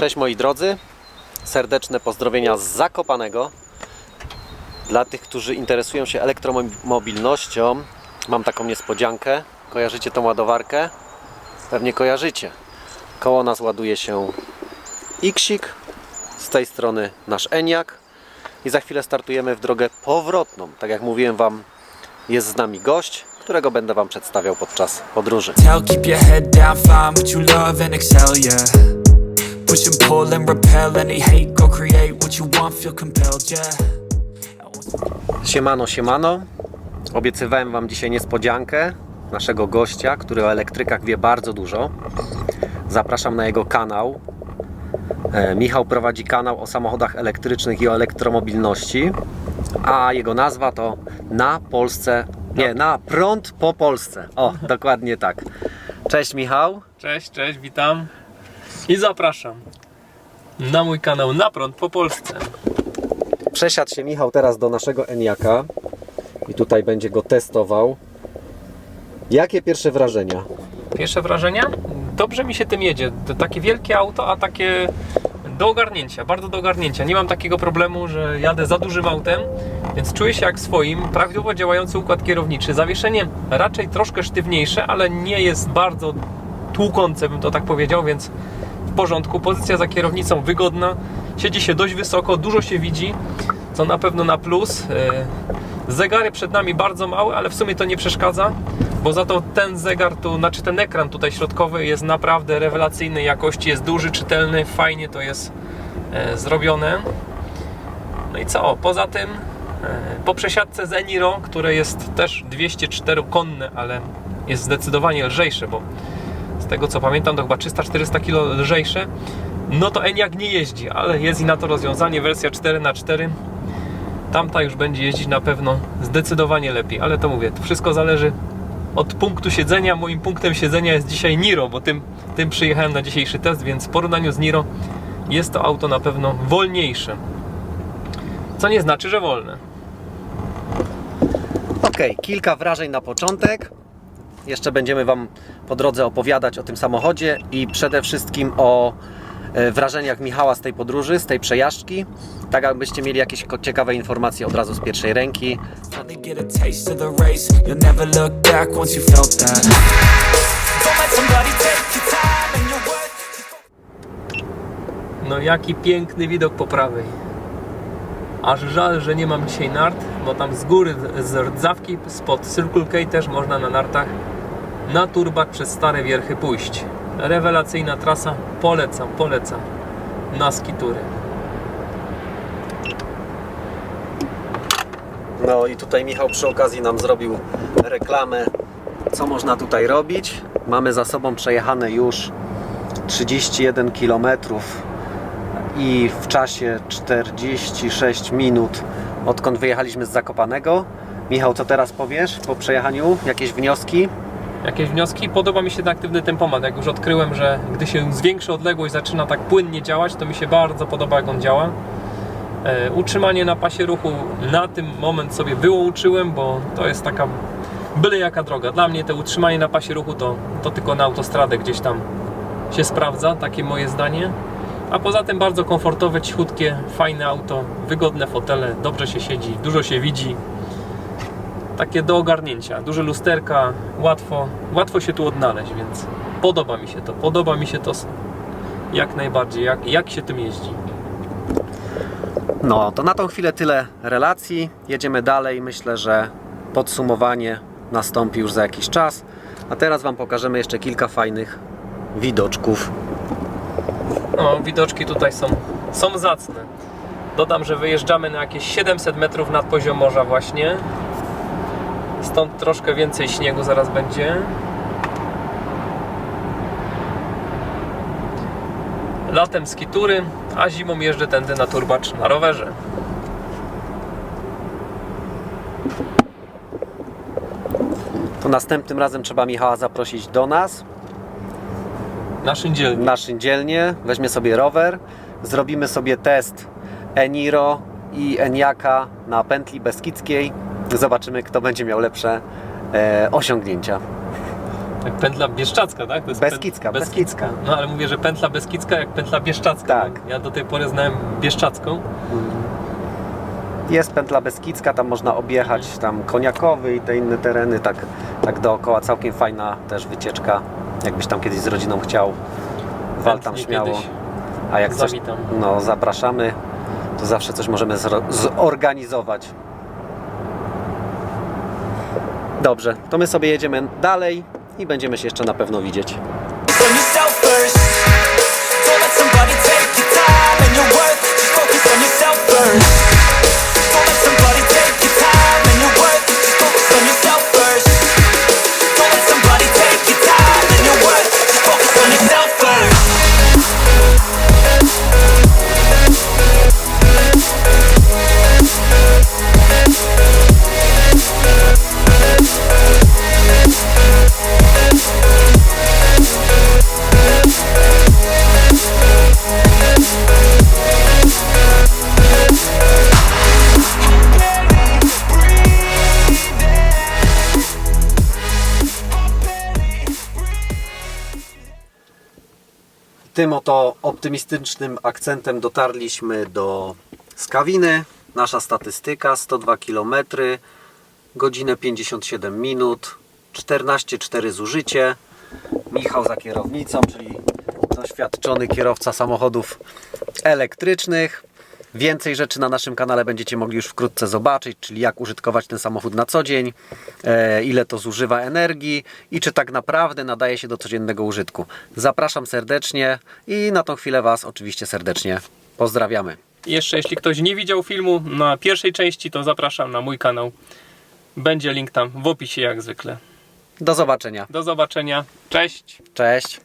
Cześć moi drodzy, serdeczne pozdrowienia z Zakopanego. Dla tych, którzy interesują się elektromobilnością, mam taką niespodziankę. Kojarzycie tą ładowarkę? Pewnie kojarzycie. Koło nas ładuje się Xik, z tej strony nasz Eniak i za chwilę startujemy w drogę powrotną. Tak jak mówiłem Wam, jest z nami gość, którego będę Wam przedstawiał podczas podróży. Tell, Push and pull and repel any hate, go create what you want, feel compelled, yeah. Siemano, siemano. Obiecywałem Wam dzisiaj niespodziankę naszego gościa, który o elektrykach wie bardzo dużo. Zapraszam na jego kanał. E, Michał prowadzi kanał o samochodach elektrycznych i o elektromobilności, a jego nazwa to Na Polsce, nie, na prąd po Polsce. O, dokładnie tak. Cześć Michał. Cześć, cześć, witam i zapraszam na mój kanał Na Prąd po Polsce. Przesiadł się Michał teraz do naszego Eniaka i tutaj będzie go testował. Jakie pierwsze wrażenia? Pierwsze wrażenia? Dobrze mi się tym jedzie. To takie wielkie auto, a takie do ogarnięcia, bardzo do ogarnięcia. Nie mam takiego problemu, że jadę za dużym autem, więc czuję się jak swoim. Prawidłowo działający układ kierowniczy. Zawieszenie raczej troszkę sztywniejsze, ale nie jest bardzo tłukące, bym to tak powiedział, więc w porządku. Pozycja za kierownicą wygodna. Siedzi się dość wysoko, dużo się widzi, co na pewno na plus. Yy, Zegary przed nami bardzo małe, ale w sumie to nie przeszkadza, bo za to ten zegar tu, znaczy ten ekran tutaj środkowy jest naprawdę rewelacyjnej jakości, jest duży, czytelny, fajnie to jest e, zrobione. No i co? Poza tym e, po przesiadce z Eniro, które jest też 204 konne, ale jest zdecydowanie lżejsze, bo tego co pamiętam to chyba 300-400 kg lżejsze, no to Eniak nie jeździ, ale jest i na to rozwiązanie, wersja 4x4 Tamta już będzie jeździć na pewno zdecydowanie lepiej, ale to mówię, to wszystko zależy od punktu siedzenia. Moim punktem siedzenia jest dzisiaj Niro, bo tym, tym przyjechałem na dzisiejszy test, więc w porównaniu z Niro jest to auto na pewno wolniejsze. Co nie znaczy, że wolne. Ok, kilka wrażeń na początek. Jeszcze będziemy Wam po drodze opowiadać o tym samochodzie i przede wszystkim o e, wrażeniach Michała z tej podróży, z tej przejażdżki. Tak jakbyście mieli jakieś ciekawe informacje od razu z pierwszej ręki. No jaki piękny widok po prawej. Aż żal, że nie mam dzisiaj nart, bo tam z góry, z rdzawki, spod Circle K też można na nartach na turbach przez stare wierchy pójść. Rewelacyjna trasa, polecam, polecam. Na skitury. No i tutaj Michał przy okazji nam zrobił reklamę, co można tutaj robić. Mamy za sobą przejechane już 31 km i w czasie 46 minut odkąd wyjechaliśmy z Zakopanego. Michał, co teraz powiesz po przejechaniu? Jakieś wnioski? Jakieś wnioski? Podoba mi się ten aktywny tempomat. Jak już odkryłem, że gdy się zwiększy odległość, zaczyna tak płynnie działać, to mi się bardzo podoba, jak on działa. E, utrzymanie na pasie ruchu na tym moment sobie wyłączyłem, bo to jest taka byle jaka droga. Dla mnie to utrzymanie na pasie ruchu to, to tylko na autostradę gdzieś tam się sprawdza, takie moje zdanie. A poza tym bardzo komfortowe, cichutkie, fajne auto, wygodne fotele, dobrze się siedzi, dużo się widzi. Takie do ogarnięcia, duże lusterka, łatwo, łatwo się tu odnaleźć, więc podoba mi się to, podoba mi się to jak najbardziej, jak, jak się tym jeździ. No, to na tą chwilę tyle relacji. Jedziemy dalej. Myślę, że podsumowanie nastąpi już za jakiś czas. A teraz Wam pokażemy jeszcze kilka fajnych widoczków. No, widoczki tutaj są, są zacne. Dodam, że wyjeżdżamy na jakieś 700 metrów nad poziom morza właśnie. Stąd troszkę więcej śniegu zaraz będzie. Latem skitury, a zimą jeżdżę tędy na turbacz na rowerze. To następnym razem trzeba Michała zaprosić do nas Na szyndzielni. na szyndzielnię. Weźmie sobie rower. Zrobimy sobie test Eniro i Eniaka na pętli Beskidzkiej. Zobaczymy, kto będzie miał lepsze e, osiągnięcia. Jak pętla bieszczacka, tak? To jest Beskidzka, pęt- Beskidzka. No ale mówię, że pętla beskidzka jak pętla bieszczacka. Tak. Ja do tej pory znałem bieszczacką. Jest pętla Beskidzka, tam można objechać tam Koniakowy i te inne tereny, tak, tak dookoła. Całkiem fajna też wycieczka, jakbyś tam kiedyś z rodziną chciał. Wal tam śmiało. A jak coś, Zawitam. no zapraszamy, to zawsze coś możemy zro- zorganizować. Dobrze, to my sobie jedziemy dalej i będziemy się jeszcze na pewno widzieć. First. Tym oto optymistycznym akcentem dotarliśmy do Skawiny. Nasza statystyka 102 km, godzinę 57 minut, 14,4 zużycie. Michał za kierownicą, czyli doświadczony kierowca samochodów elektrycznych. Więcej rzeczy na naszym kanale będziecie mogli już wkrótce zobaczyć, czyli jak użytkować ten samochód na co dzień, e, ile to zużywa energii i czy tak naprawdę nadaje się do codziennego użytku. Zapraszam serdecznie i na tą chwilę Was oczywiście serdecznie pozdrawiamy. Jeszcze jeśli ktoś nie widział filmu na pierwszej części, to zapraszam na mój kanał. Będzie link tam w opisie jak zwykle. Do zobaczenia. Do zobaczenia. Cześć! Cześć.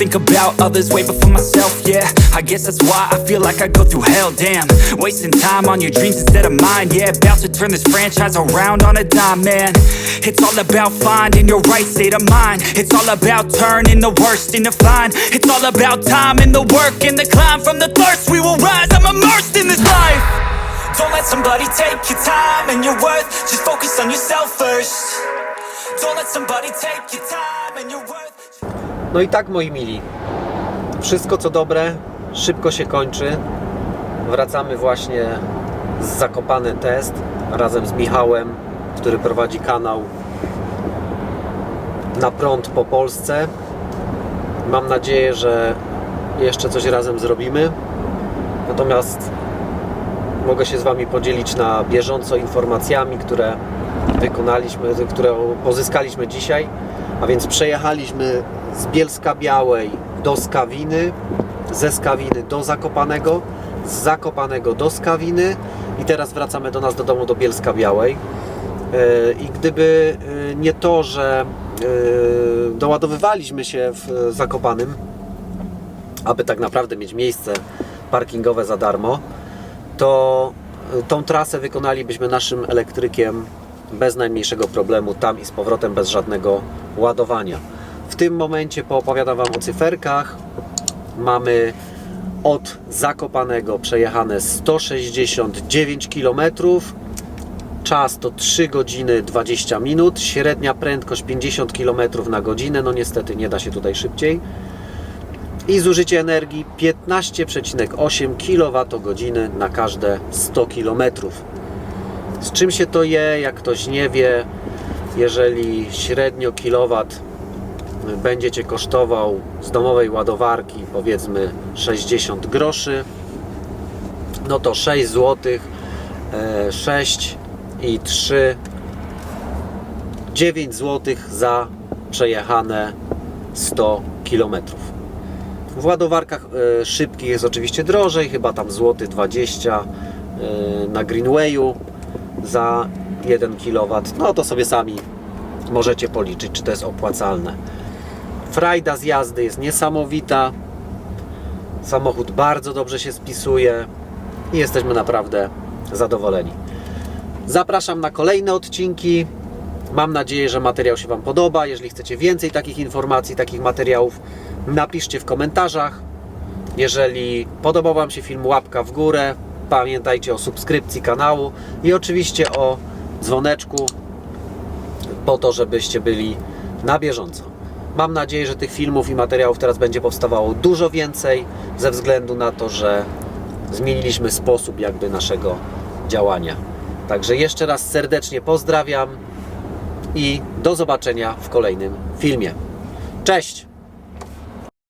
Think about others way before myself, yeah. I guess that's why I feel like I go through hell, damn. Wasting time on your dreams instead of mine, yeah. About to turn this franchise around on a dime, man. It's all about finding your right state of mind. It's all about turning the worst into fine. It's all about time and the work and the climb from the thirst. We will rise, I'm immersed in this life. Don't let somebody take your time and your worth. Just focus on yourself first. Don't let somebody take your time and your worth. No i tak moi mili, wszystko co dobre szybko się kończy. Wracamy właśnie z Zakopany Test razem z Michałem, który prowadzi kanał na prąd po Polsce. Mam nadzieję, że jeszcze coś razem zrobimy. Natomiast mogę się z Wami podzielić na bieżąco informacjami, które wykonaliśmy, które pozyskaliśmy dzisiaj. A więc przejechaliśmy z Bielska Białej do Skawiny, ze Skawiny do Zakopanego, z Zakopanego do Skawiny i teraz wracamy do nas do domu do Bielska Białej. E, I gdyby e, nie to, że e, doładowywaliśmy się w Zakopanym, aby tak naprawdę mieć miejsce parkingowe za darmo, to y, tą trasę wykonalibyśmy naszym elektrykiem bez najmniejszego problemu, tam i z powrotem bez żadnego ładowania. W tym momencie poopowiadam Wam o cyferkach. Mamy od Zakopanego przejechane 169 km. Czas to 3 godziny 20 minut. Średnia prędkość 50 km na godzinę. No niestety nie da się tutaj szybciej i zużycie energii 15,8 kWh na każde 100 km. Z czym się to je, jak ktoś nie wie, jeżeli średnio kilowat będzie Cię kosztował z domowej ładowarki powiedzmy 60 groszy, no to 6 zł, 6 i 3 9 zł za przejechane 100 kilometrów. W ładowarkach e, szybkich jest oczywiście drożej, chyba tam złoty 20 e, na Greenwayu za 1 kW. No to sobie sami możecie policzyć, czy to jest opłacalne. Frajda z jazdy jest niesamowita. Samochód bardzo dobrze się spisuje i jesteśmy naprawdę zadowoleni. Zapraszam na kolejne odcinki. Mam nadzieję, że materiał się Wam podoba. Jeżeli chcecie więcej takich informacji, takich materiałów, napiszcie w komentarzach. Jeżeli podobał Wam się film, łapka w górę. Pamiętajcie o subskrypcji kanału i oczywiście o dzwoneczku po to, żebyście byli na bieżąco. Mam nadzieję, że tych filmów i materiałów teraz będzie powstawało dużo więcej, ze względu na to, że zmieniliśmy sposób jakby naszego działania. Także jeszcze raz serdecznie pozdrawiam i do zobaczenia w kolejnym filmie. Cześć!